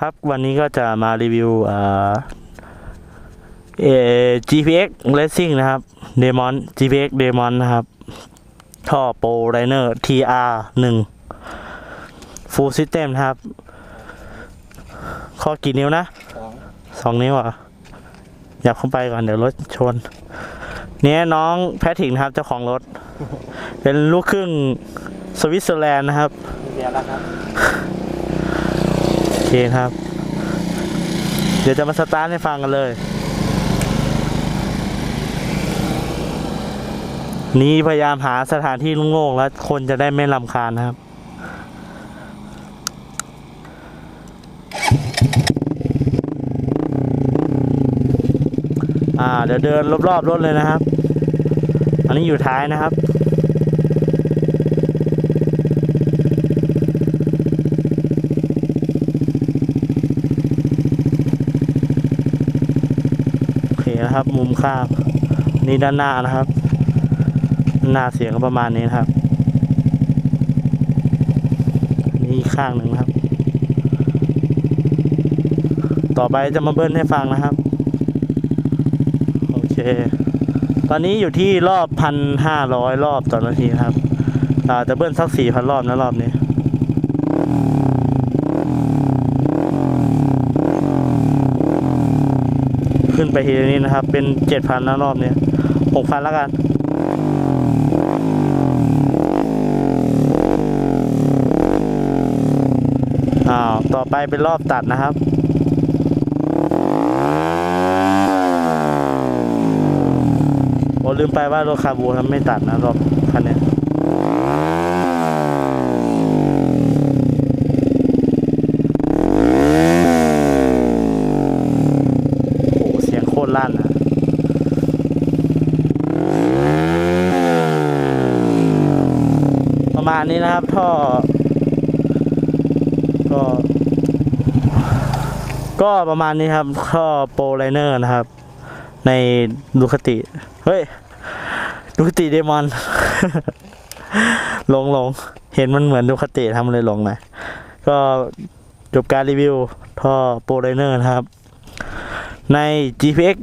ครับวันนี้ก็จะมารีวิวเอ่อเอ่อ GPX Racing นะครับ Demon GPX Demon นะครับ ท่อโปรไรเนอร์ TR 1 Full System นะครับ ข้อกี่นิ้วนะสองสองนิ้วเหรอะอยากเข้าไปก่อนเดี๋ยวรถชน เนี่ยน้องแพทริกนะครับเจ้าของรถ เป็นลูกครึ่งสวิตเซอร์แลนด์นะครับมีเบียร์แล้วครับโอ เคครับ เดี๋ยวจะมาสตาร์ทให้ฟังกันเลย นี่พยายามหาสถานที่โล่งๆแล้วคนจะได้ไม่ลำคาญนะครับอ่าเดี๋ยวเดินรอบๆรถเลยนะครับ อันนี้อยู่ท้ายนะครับ โอเค นะครับ มุมข้างนี่ด้านหน้านะครับ หน้าเสียงก็ประมาณนี้นะครับ นี่ข้างหนึ่งครับ ต่อไปจะมาเบิ้ลให้ฟังนะครับ โอเค ตอนนี้อยู่ที่รอบพันห้าร้อยรอบต่อนาทีครับอ่าจะเบิ้ลสักสี่พันรอบนะรอบนี้ ไปทีนี้นะครับ เป็นเจ็ดพันแล้วรอบเนี้ยหกพันแล้วกันอ้าวต่อไปเป็นรอบตัดนะครับโอ้ลืมไปว่ารถคาบูทำไม่ตัดนะรอบคันเนี้ยโอ้เสียงโค ตรลั่นนะประมาณนี้นะครับท่อ ก็ ก็ประมาณนี้ครับท่อโปรไลเนอร์นะครับ ในดูคติ เฮ้ยดูคติเดมอนหลงหลงเห็นมันเหมือนดูคติทำเลยหลงน่อยก็จบการรีวิวท่อโปรไลเนอร์นะครับ ใน GPX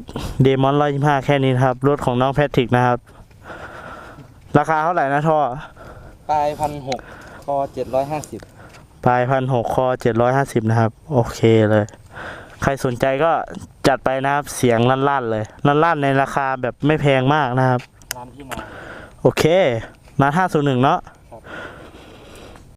Demon 125 แค่นี้นะครับ รถของน้องแพทริกนะครับ ราคาเท่าไหร่นะท่อปลายพันหกคอเจ็ดร้อยห้าสิบปลายพันหกคอเจ็ดร้อยห้าสิบนะครับ โอเคเลย ใครสนใจก็จัดไปนะครับ เสียงลั่นๆเลย ลั่นๆในราคาแบบไม่แพงมากนะครับร้านที่มา โอเค มาห้าศูนย์หนึ่งเนาะค